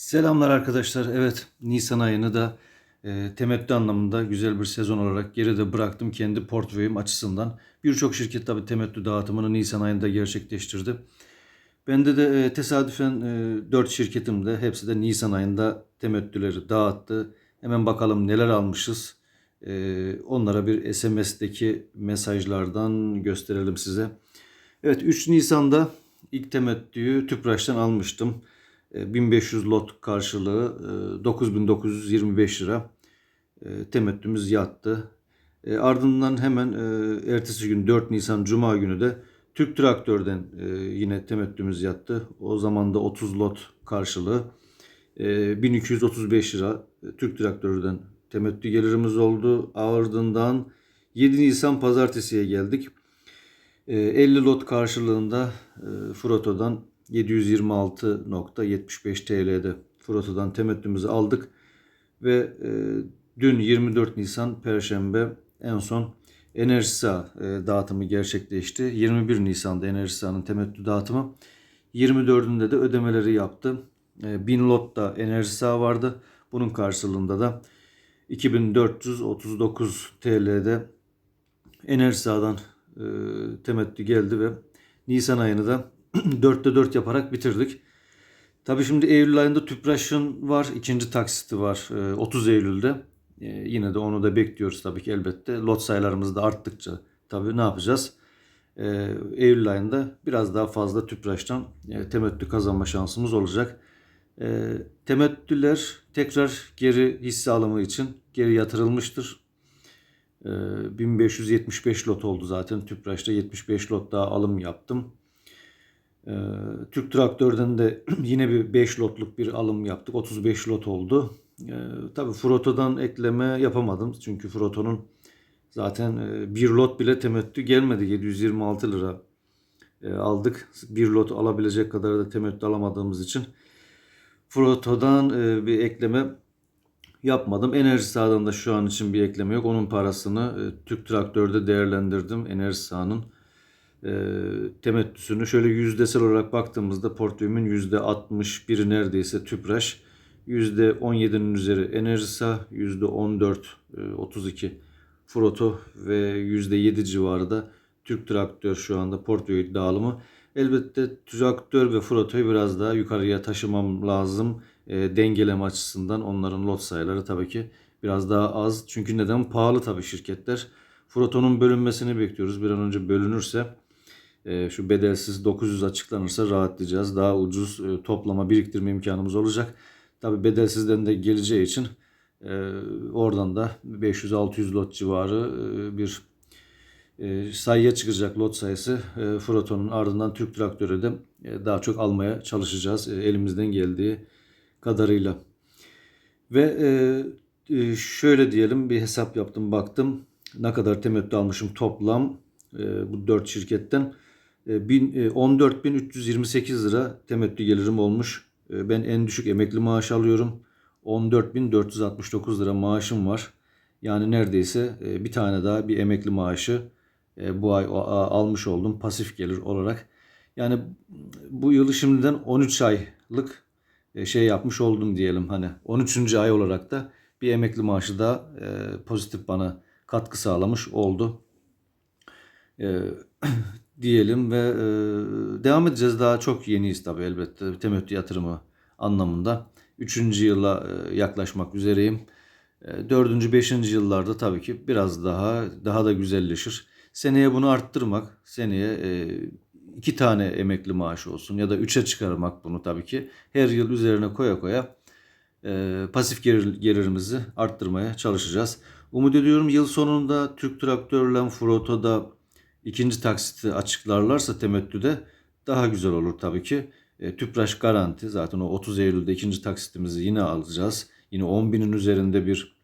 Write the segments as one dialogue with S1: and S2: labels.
S1: Selamlar arkadaşlar. Evet, Nisan ayını da e, temettü anlamında güzel bir sezon olarak geride bıraktım kendi portföyüm açısından. Birçok şirket tabii temettü dağıtımını Nisan ayında gerçekleştirdi. Bende de e, tesadüfen e, 4 şirketim de hepsi de Nisan ayında temettüleri dağıttı. Hemen bakalım neler almışız. E, onlara bir SMS'deki mesajlardan gösterelim size. Evet 3 Nisan'da ilk temettüyü Tüpraş'tan almıştım. E, 1500 lot karşılığı e, 9925 lira e, temettümüz yattı. E, ardından hemen e, ertesi gün 4 Nisan Cuma günü de Türk Traktör'den e, yine temettümüz yattı. O zaman da 30 lot karşılığı e, 1235 lira e, Türk Traktör'den temettü gelirimiz oldu. Ardından 7 Nisan pazartesiye geldik. E, 50 lot karşılığında e, Froto'dan 726.75 TL'de Froto'dan temettümüzü aldık. Ve e, dün 24 Nisan Perşembe en son Enerjisa e, dağıtımı gerçekleşti. 21 Nisan'da Enerjisa'nın temettü dağıtımı. 24'ünde de ödemeleri yaptı. E, 1000 lot da Enerjisa vardı. Bunun karşılığında da 2439 TL'de Enerjisa'dan e, temettü geldi ve Nisan ayını da 4'te 4 yaparak bitirdik. Tabii şimdi Eylül ayında Tüpraş'ın var. ikinci taksiti var e, 30 Eylül'de. E, yine de onu da bekliyoruz tabii ki elbette. Lot sayılarımız da arttıkça tabii ne yapacağız? E, Eylül ayında biraz daha fazla Tüpraş'tan e, temettü kazanma şansımız olacak. E, temettüler tekrar geri hisse alımı için geri yatırılmıştır. E, 1575 lot oldu zaten. Tüpraş'ta 75 lot daha alım yaptım. Ee, Türk Traktör'den de yine bir 5 lotluk bir alım yaptık. 35 lot oldu. Ee, tabii Froto'dan ekleme yapamadım. Çünkü Froto'nun zaten e, bir lot bile temettü gelmedi. 726 lira e, aldık. Bir lot alabilecek kadar da temettü alamadığımız için Froto'dan e, bir ekleme yapmadım. Enerji sahadan da şu an için bir ekleme yok. Onun parasını Türk Traktör'de değerlendirdim. Enerji sahanın e, temettüsünü şöyle yüzdesel olarak baktığımızda portföyümün yüzde 61'i neredeyse Tüpraş, yüzde 17'nin üzeri Enerjisa, yüzde 14, e, 32 Froto ve yüzde 7 civarı da Türk Traktör şu anda portföy dağılımı. Elbette traktör ve Froto'yu biraz daha yukarıya taşımam lazım. E, dengeleme açısından onların lot sayıları tabii ki biraz daha az. Çünkü neden? Pahalı tabii şirketler. Froto'nun bölünmesini bekliyoruz. Bir an önce bölünürse şu bedelsiz 900 açıklanırsa rahatlayacağız. Daha ucuz e, toplama biriktirme imkanımız olacak. Tabi bedelsizden de geleceği için e, oradan da 500-600 lot civarı e, bir sayıya çıkacak lot sayısı. Froton'un ardından Türk Traktörü de daha çok almaya çalışacağız elimizden geldiği kadarıyla. Ve şöyle diyelim bir hesap yaptım baktım ne kadar temettü almışım toplam bu 4 şirketten. E, bin- e, 14.328 lira temettü gelirim olmuş. E, Ben en düşük emekli maaş alıyorum. 14.469 lira maaşım var. Yani neredeyse e, bir tane daha bir emekli maaşı e, bu ay almış oldum pasif gelir olarak. Yani bu yılı şimdiden 13 aylık şey yapmış oldum diyelim hani 13. ay olarak da bir emekli maaşı e, pozitif bana katkı sağlamış oldu. Diyelim ve e, devam edeceğiz. Daha çok yeniyiz tabii elbette temettü yatırımı anlamında. Üçüncü yıla e, yaklaşmak üzereyim. E, dördüncü, beşinci yıllarda tabii ki biraz daha daha da güzelleşir. Seneye bunu arttırmak, seneye e, iki tane emekli maaşı olsun ya da üçe çıkarmak bunu tabii ki her yıl üzerine koya koya e, pasif gelir, gelirimizi arttırmaya çalışacağız. Umut ediyorum yıl sonunda Türk Traktör'le Froto'da ikinci taksiti açıklarlarsa temettüde daha güzel olur tabii ki. E, Tüpraş garanti zaten o 30 Eylül'de ikinci taksitimizi yine alacağız. Yine 10 binin üzerinde bir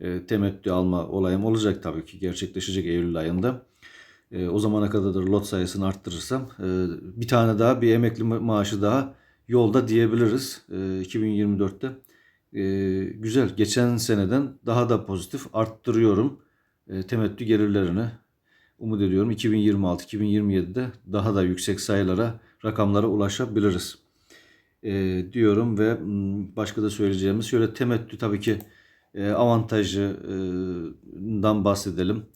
S1: e, temettü alma olayım olacak tabii ki gerçekleşecek Eylül ayında. E, o zamana kadar da lot sayısını arttırırsam e, bir tane daha bir emekli ma- maaşı daha yolda diyebiliriz e, 2024'te. E, güzel geçen seneden daha da pozitif arttırıyorum e, temettü gelirlerini. Umut ediyorum 2026-2027'de daha da yüksek sayılara, rakamlara ulaşabiliriz. e, diyorum ve m, başka da söyleyeceğimiz şöyle temettü tabii ki e, avantajından bahsedelim.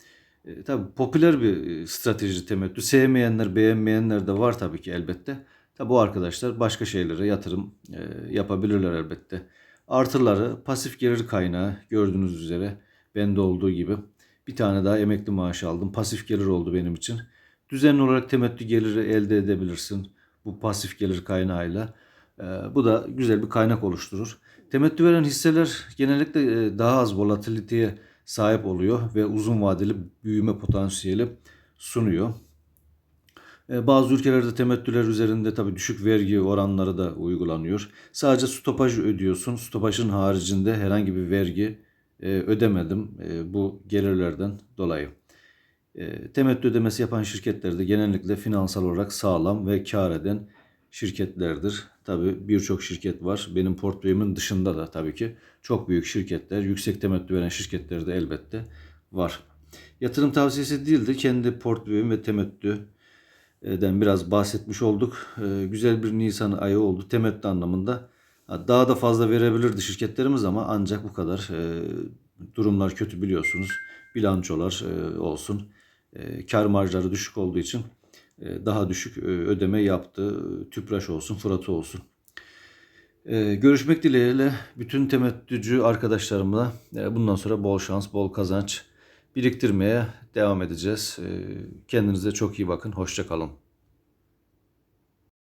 S1: E, tabii popüler bir e, strateji temettü. Sevmeyenler, beğenmeyenler de var tabii ki elbette. Tabii bu arkadaşlar başka şeylere yatırım e, yapabilirler elbette. Artıları pasif gelir kaynağı gördüğünüz üzere bende olduğu gibi. Bir tane daha emekli maaşı aldım. Pasif gelir oldu benim için. Düzenli olarak temettü geliri elde edebilirsin bu pasif gelir kaynağıyla. E, bu da güzel bir kaynak oluşturur. Temettü veren hisseler genellikle e, daha az volatiliteye sahip oluyor ve uzun vadeli büyüme potansiyeli sunuyor. E, Bazı ülkelerde temettüler üzerinde tabii düşük vergi oranları da uygulanıyor. Sadece stopaj ödüyorsun. Stopajın haricinde herhangi bir vergi e, ödemedim e, bu gelirlerden dolayı. E, Temettü ödemesi yapan şirketler de genellikle finansal olarak sağlam ve kar eden şirketlerdir. Tabii birçok şirket var. Benim portföyümün dışında da tabii ki çok büyük şirketler, yüksek temettü veren şirketler de elbette var. Yatırım tavsiyesi değildi. Kendi portföyüm ve temettü den biraz bahsetmiş olduk. Güzel bir Nisan ayı oldu temettü anlamında. Ha, Daha da fazla verebilirdi şirketlerimiz ama ancak bu kadar. Ee, Durumlar kötü biliyorsunuz. Bilançolar e, olsun. E, Kar marjları düşük olduğu için e, daha düşük e, ödeme yaptı. Tüpraş olsun, Fırat'ı olsun. Görüşmek dileğiyle bütün temettücü arkadaşlarımla e, bundan sonra bol şans, bol kazanç biriktirmeye devam edeceğiz. Kendinize çok iyi bakın. Hoşça kalın.